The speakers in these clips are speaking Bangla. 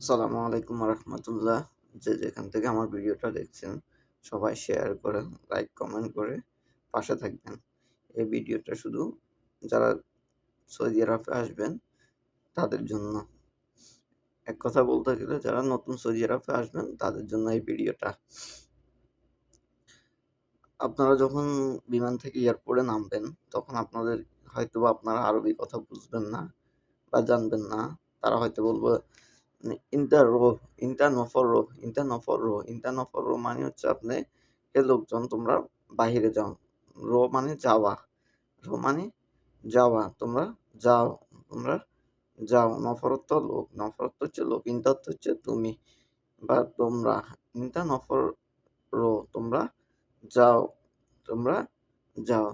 আসসালামু আলাইকুম রহমতুল্লাহ। যে যেখান থেকে আমার ভিডিওটা দেখছেন, সবাই শেয়ার করে লাইক কমেন্ট করে পাশে থাকবেন। এই ভিডিওটা শুধু যারা সৌদি আরবে আসবেন, তাদের জন্য। এক কথা বলতে গেলে, যারা নতুন সৌদি আরবে আসবেন, তাদের জন্য এই ভিডিওটা। আপনারা যখন বিমান থেকে এয়ারপোর্টে নামবেন, তখন আপনাদের হয়তোবা আপনারা আরবি কথা বুঝবেন না বা জানবেন না। তারা হয়তো বলব ইন্টার রো, ইন্টার নফর রো, ইন্টার নফর রো, ইন্টার নফর রো মানে হচ্ছে আপনি এ লোকজন তোমরা বাহিরে যাও। রো মানে যাওয়া, রো মানে যাওয়া, তোমরা যাও তোমরা যাও। নফরত লোক, নফরত হচ্ছে লোক, ইন্টার হচ্ছে তুমি বা তোমরা। ইন্টার নফর রো, তোমরা যাও তোমরা যাও।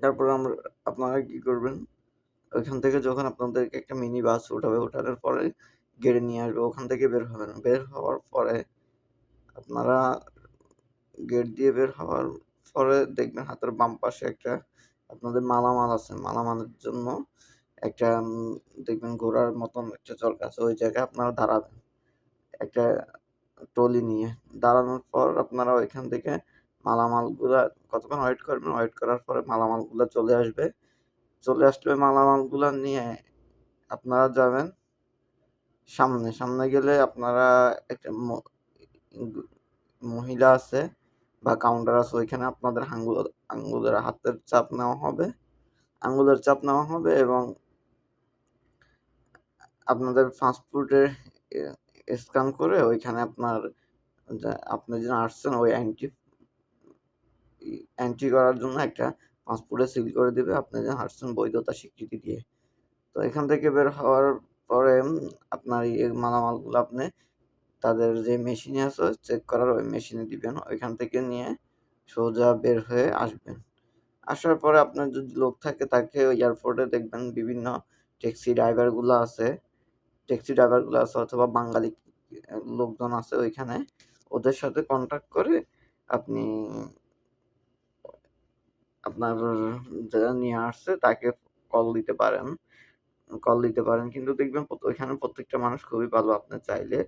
তারপর আমরা, আপনারা কি করবেন? ওইখান থেকে যখন আপনাদেরকে একটা মিনি বাস উঠাবে, ওঠানোর পরে গেড়ে নিয়ে আসবে, ওখান থেকে বের হবেন বের হওয়ার পরে আপনারা গেট দিয়ে বের হওয়ার পরে দেখবেন হাতের বাম পাশে একটা আপনাদের মালামাল আছে। মালামালের জন্য একটা দেখবেন ঘোড়ার মতন একটা চরকা আছে, ওই জায়গায় আপনারা দাঁড়াবেন। একটা টলি নিয়ে দাঁড়ানোর পর আপনারা ওইখান থেকে মালামালগুলা কতক্ষণ ওয়েট করবেন? ওয়েট করার পরে মালামালগুলা চলে আসবে। চলে আসলে মালামালগুলা নিয়ে আপনারা যাবেন সামনে সামনে গেলে আপনারা একটা মহিলা আছে বা কাউন্টার আছে, ওইখানে আপনাদের আঙ্গুল, আঙ্গুলের হাতের চাপ নেওয়া হবে। আঙ্গুলের চাপ নেওয়া হবে এবং আপনাদের পাসপোর্টের স্ক্যান করে ওইখানে আপনার আপনি যে আসছেন ওই অ্যান্টি এন্ট্রি করার জন্য একটা পাসপোর্টে সিল করে দেবে। আপনি যে আসছেন বৈধতা স্বীকৃতি দিয়ে। তো এখান থেকে বের হওয়ার পরে আপনার এই মালামালগুলো আপনি তাদের যে মেশিনে আছে চেক করার ওই মেশিনে দিবেন। ওইখান থেকে নিয়ে সোজা বের হয়ে আসবেন। আসার পরে আপনার যদি লোক থাকে, তাকে ওই এয়ারপোর্টে দেখবেন। বিভিন্ন ট্যাক্সি ড্রাইভারগুলো আছে। ট্যাক্সি ড্রাইভারগুলো আছে অথবা বাঙালি লোকজন আছে ওইখানে। ওদের সাথে কন্ট্যাক্ট করে আপনি আপনার যারা নিয়ে আসছে, তাকে কল দিতে পারেন। কল দিতে পারেন। কিন্তু দেখবেন ওইখানে প্রত্যেকটা মানুষ খুবই ভালো। আপনি চাইলে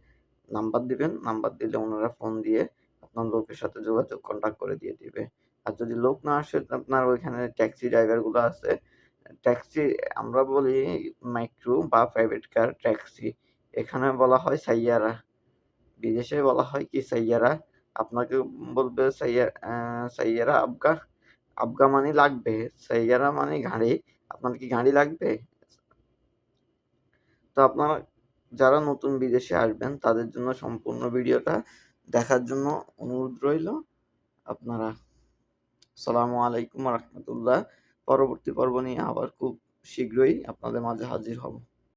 নাম্বার দিবেন। নাম্বার দিলে ওনারা ফোন দিয়ে আপনার লোকের সাথে যোগাযোগ কন্ট্যাক্ট করে দিয়ে দিবে। আর যদি লোক না আসে, আপনার ওইখানে ট্যাক্সি ড্রাইভারগুলো আছে ট্যাক্সি আমরা বলি মাইক্রো বা প্রাইভেট কার ট্যাক্সি এখানে বলা হয় সাইয়ারা। বিদেশে বলা হয় কি সাইয়ারা? আপনাকে বলবে সাইয়া সাইয়ারা আবগা। আবগা মানে লাগবে। সাইয়ারা মানে গাড়ি। আপনার কি গাড়ি লাগবে? তো আপনারা যারা নতুন বিদেশে আসবেন, তাদের জন্য সম্পূর্ণ ভিডিওটা দেখার জন্য অনুরোধ রইল। আপনারা সালামু আলাইকুম রহমতুল্লাহ। পরবর্তী পর্ব নিয়ে আবার খুব শীঘ্রই আপনাদের মাঝে হাজির হব।